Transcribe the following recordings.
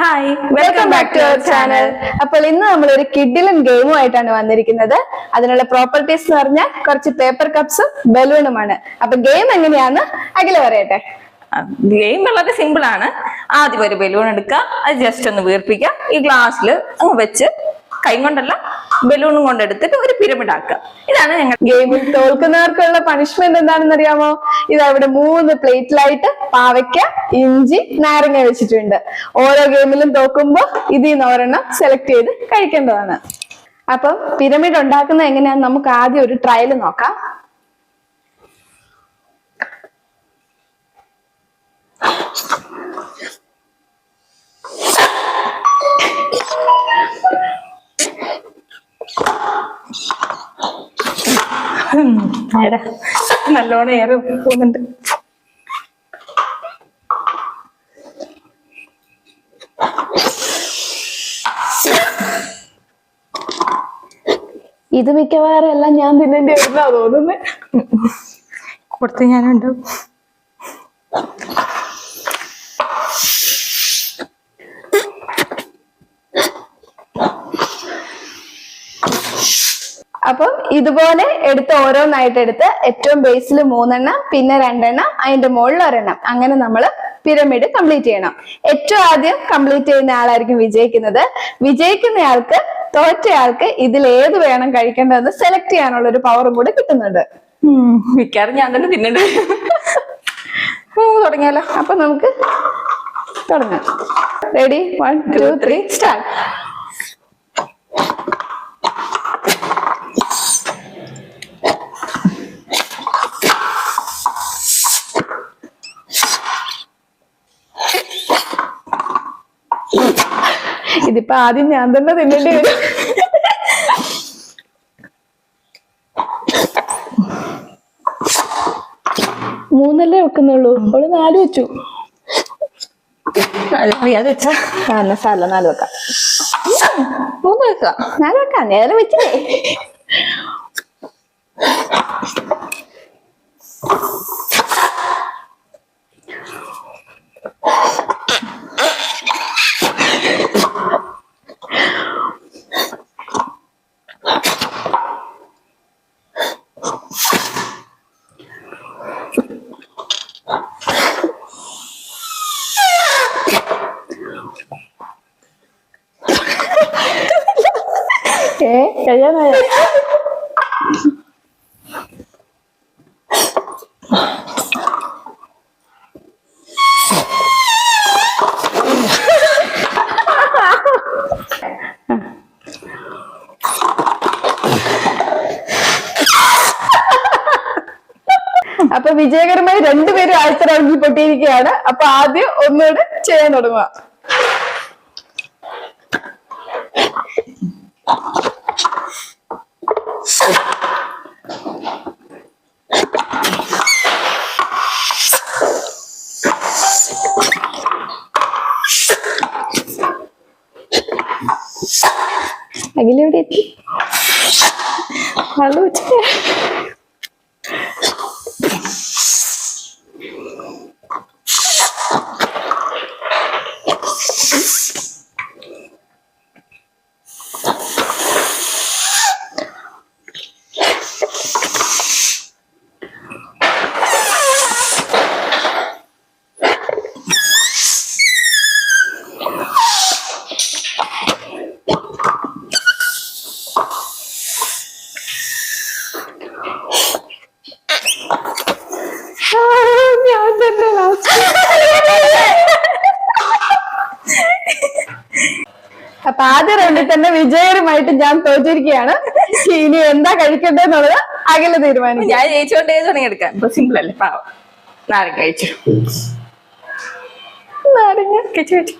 Hi welcome back to our channel അപ്പോൾ ഇന്ന് നമ്മൾ ഒരു കിഡിലൻ ഗെയിമുമായിട്ടാണ് വന്നിരിക്കുന്നത്. അതിനുള്ള പ്രോപ്പർട്ടീസ് എന്ന് പറഞ്ഞാൽ കുറച്ച് പേപ്പർ കപ്സും ബലൂണുമാണ് അപ്പൊ ഗെയിം എങ്ങനെയാന്ന് അഖില പറയട്ടെ. ഗെയിം വളരെ സിമ്പിൾ ആണ്. ആദ്യം ഒരു ബലൂൺ എടുക്കുക. അത് ജസ്റ്റ് ഒന്ന് വീർപ്പിക്കുക. ഈ ഗ്ലാസ്സിൽ അങ്ങ് വെച്ച് കൈ കൊണ്ടല്ല ബലൂണും കൊണ്ട് എടുത്തിട്ട് ഒരു പിരമിഡ് ആക്കുക ഇതാണ് ഞങ്ങൾ ഗെയിമിൽ തോൽക്കുന്നവർക്കുള്ള പണിഷ്മെന്റ് എന്താണെന്ന് അറിയാമോ ഇത് അവിടെ മൂന്ന് പ്ലേറ്റിലായിട്ട് പാവയ്ക്ക ഇഞ്ചി നാരങ്ങ വെച്ചിട്ടുണ്ട്. ഓരോ ഗെയിമിലും തോക്കുമ്പോ ഇതിൽ നിന്ന് ഒരെണ്ണം സെലക്ട് ചെയ്ത് കഴിക്കേണ്ടതാണ്. അപ്പം പിരമിഡ് ഉണ്ടാക്കുന്നത് എങ്ങനെയാന്ന് നമുക്ക് ആദ്യം ഒരു ട്രയൽ നോക്കാം. നല്ലോണം ഏറെ പോകുന്നുണ്ട്. ഇത് മിക്കവാറും എല്ലാം ഞാൻ തിന്നേണ്ടി വരുന്നതാ തോന്നുന്നത് കൊടുത്ത് ഞാനുണ്ട്. അപ്പം ഇതുപോലെ എടുത്ത് ഓരോന്നായിട്ട് എടുത്ത് ഏറ്റവും ബേസിൽ മൂന്നെണ്ണം പിന്നെ രണ്ടെണ്ണം അതിന്റെ മുകളിൽ ഒരെണ്ണം. അങ്ങനെ നമ്മൾ പിരമിഡ് കംപ്ലീറ്റ് ചെയ്യണം. ഏറ്റവും ആദ്യം കംപ്ലീറ്റ് ചെയ്യുന്ന ആളായിരിക്കും വിജയിക്കുന്നത്. വിജയിക്കുന്നയാൾക്ക് തോറ്റയാൾക്ക് ഇതിൽ ഏത് വേണം കഴിക്കേണ്ടതെന്ന് സെലക്ട് ചെയ്യാനുള്ള ഒരു പവറും കൂടെ കിട്ടുന്നുണ്ട്. മിക്കാറും ഞാൻ തന്നെ തിന്നണ്ട്. തുടങ്ങിയാലോ അപ്പൊ നമുക്ക് തുടങ്ങാം. Ready one two three start ഇതിപ്പോ ആദ്യം ഞാൻ തന്നെ തിന്നേണ്ടി വരും. മൂന്നല്ലേ വെക്കുന്നുള്ളൂ. അവൾ നാല് വെച്ചു. അറിയാതെ വെച്ചാ. ആ എന്നാ സാല നാല് വെക്കാം. മൂന്ന് വെക്കാം. നാല് വെക്കാം നേരെ വെച്ചില്ലേ? ഏ Cállame. അപ്പൊ വിജയകരമായി രണ്ടുപേരും റൗണ്ടിൽ പൊട്ടിയിരിക്കുകയാണ് അപ്പൊ ആദ്യം ഒന്നുകൂടെ ചെയ്യാൻ തുടങ്ങുക अगली वीडियो അപ്പൊ ആദ്യ റൗണ്ടിൽ തന്നെ വിജയരുമായിട്ട് ഞാൻ തോറ്റിരിക്കുകയാണ്. ഇനി എന്താ കഴിക്കണ്ടെന്നുള്ളത് അകലെ തീരുമാനിക്കാം. ഞാൻ ജയിച്ചോണ്ടേ തുടങ്ങി എടുക്കാം. ഇപ്പൊ സിമ്പിൾ അല്ലേ? പാവം. നാരങ്ങ കഴിച്ചു. നാരങ്ങ കഴിച്ചു കഴിച്ചു.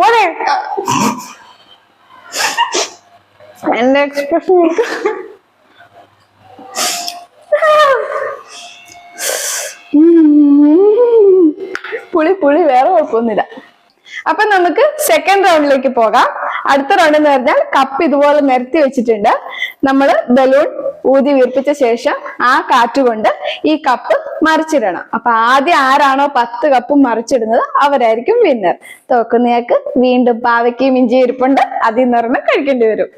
പോരെ. എന്റെ എക്സ്പ്രഷൻ പുളി പുളി വേറെ കുഴപ്പമൊന്നുമില്ല. അപ്പൊ നമുക്ക് സെക്കൻഡ് റൗണ്ടിലേക്ക് പോകാം. അടുത്ത റൗണ്ട് എന്ന് പറഞ്ഞാൽ കപ്പ് ഇതുപോലെ നിരത്തി വെച്ചിട്ടുണ്ട്. നമ്മൾ ബലൂൺ ഊതി വീർപ്പിച്ച ശേഷം ആ കാറ്റുകൊണ്ട് ഈ കപ്പ് മറിച്ചിടണം. അപ്പൊ ആദ്യം ആരാണോ പത്ത് കപ്പ് മറിച്ചിടുന്നത് അവരായിരിക്കും വിന്നർ തോക്കുന്നയാൾക്ക് വീണ്ടും പാവയ്ക്കും ഇഞ്ചി ഇരിപ്പുണ്ട്. അതിൽ ഒരെണ്ണം കഴിക്കേണ്ടി വരും.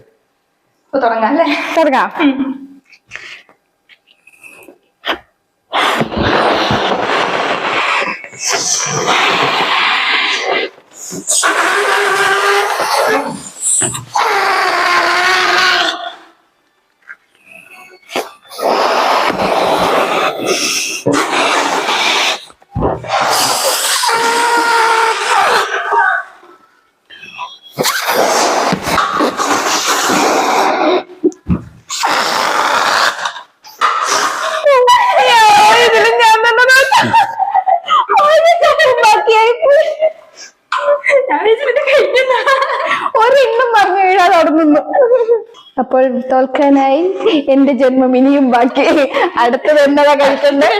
തുടങ്ങാം അല്ലേ? തുടങ്ങാം അയ്യോ, ഇതിൽ ഞാൻ തന്നെ തോറ്റു. ഒരു കപ്പും ബാക്കിയായിപ്പോയി. ഞാൻ വിചാരിച്ചിട്ട് കഴിഞ്ഞെന്നാ. ഒരെണ്ണം മറിഞ്ഞു വീഴാതെ അവിടെ നിന്നു അപ്പോൾ തോൽക്കാനായി എന്റെ ജന്മം ഇനിയും ബാക്കി. അടുത്തത് എന്നതാ കഴിക്കണ്ടേ?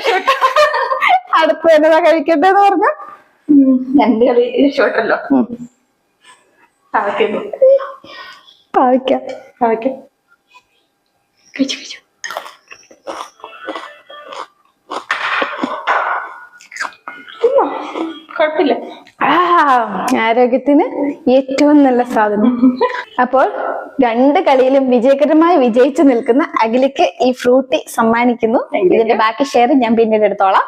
അടുത്തത് എന്നതാ കഴിക്കണ്ടേന്ന് പറഞ്ഞ. രണ്ട് കളി ഷോട്ടല്ലോ. പാവയ്ക്കുന്നു പാവിക്ക പാവയ്ക്ക. കഴിച്ചു കഴിച്ചു. തിന്നോ? കുഴപ്പമില്ല. ആരോഗ്യത്തിന് ഏറ്റവും നല്ല സാധനം. അപ്പോൾ രണ്ട് കളിയിലും വിജയകരമായി വിജയിച്ചു നിൽക്കുന്ന അഖിലയ്ക്ക് ഈ ഫ്രൂട്ടി സമ്മാനിക്കുന്നു. ഇതിന്റെ ബാക്കി ഷെയർ ഞാൻ പിന്നീട് എടുത്തോളാം.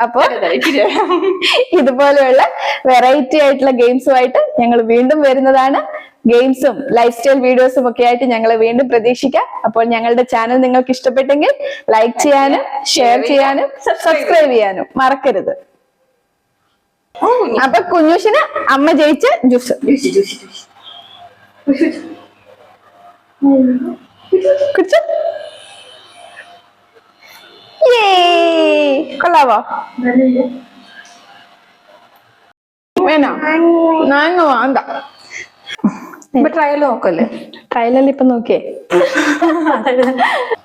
അപ്പോൾ ഇതുപോലെയുള്ള വെറൈറ്റി ആയിട്ടുള്ള ഗെയിംസുമായിട്ട് ഞങ്ങൾ വീണ്ടും വരുന്നതാണ്. ഗെയിംസും ലൈഫ് സ്റ്റൈൽ വീഡിയോസും ഒക്കെ ആയിട്ട് ഞങ്ങൾ വീണ്ടും പ്രതീക്ഷിക്കാം. അപ്പോൾ ഞങ്ങളുടെ ചാനൽ നിങ്ങൾക്ക് ഇഷ്ടപ്പെട്ടെങ്കിൽ ലൈക്ക് ചെയ്യാനും ഷെയർ ചെയ്യാനും സബ്സ്ക്രൈബ് ചെയ്യാനും മറക്കരുത്. അപ്പൊ കുഞ്ഞുഷിന് അമ്മ ജയിച്ച് ജ്യൂസ്. ജ്യൂസി ജ്യൂസി ജ്യൂസി കുടിച്ചു? കൊള്ളാവോ? വേണോ? ഞാൻ വേണ്ട. ഇപ്പൊ ട്രയൽ നോക്കല്ലേ? ട്രയലല്ലേ ഇപ്പൊ നോക്കിയേ?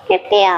കിട്ടിയോ?